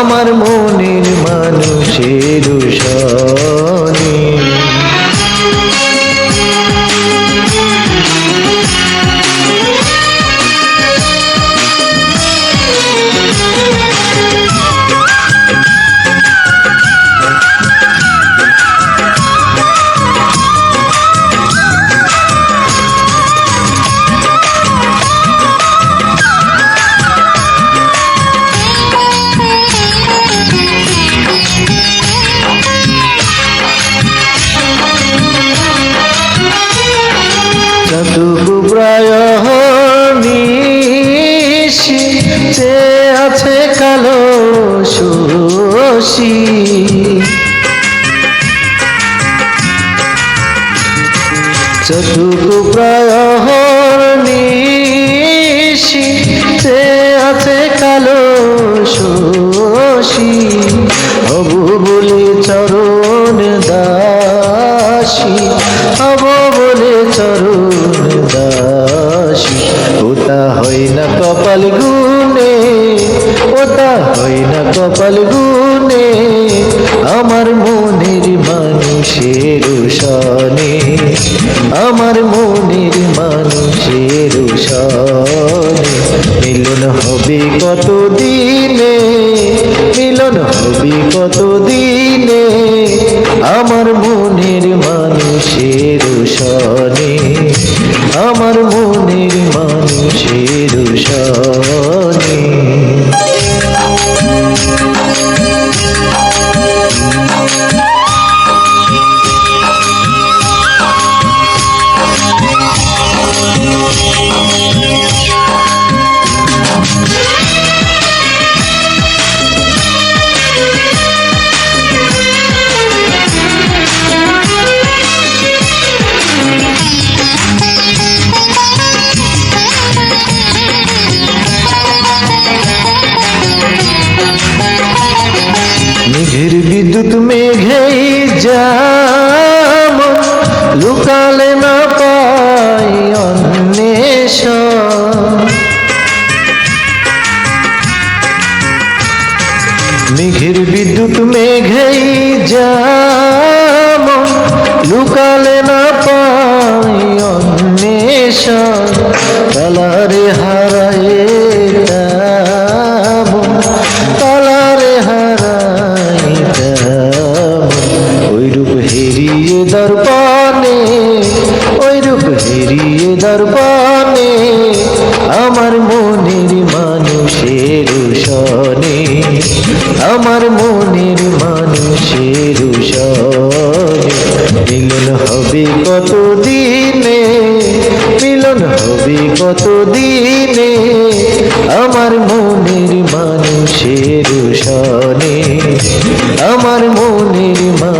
আমার মনের মানুষের সনে যে আছে কালো শোষী চতুর্থ প্রায় নিশি যে আছে কালো শোষী হবু বলে চরণ দাসী, হব বলে চরণ দাসী। ওটা হয় না কপাল ওটা হয় না কপাল গুনে আমার মনের মানুষের সনে আমার মনের মানুষের সনে মিলন হবে কত দিনে মিলন হবে কত দিনে আমার মনের মানুষের সনে আমার মনের মানুষের সনে বিদ্যুৎ মেঘেই যাম লুকালে না পাই অন্বেষণ। মেঘের বিদ্যুৎ মেঘেই যাম লুকালে না পাই অন্বেষণ। ওই রূপ হেরিয়ে দর্পণে আমার মনের মানুষের সনে আমার মনের মানুষের সনে মিলন হবে কত দিনে মিলন হবে কত দিনে আমার মনের মানুষের সনে আমার মনের মানুষের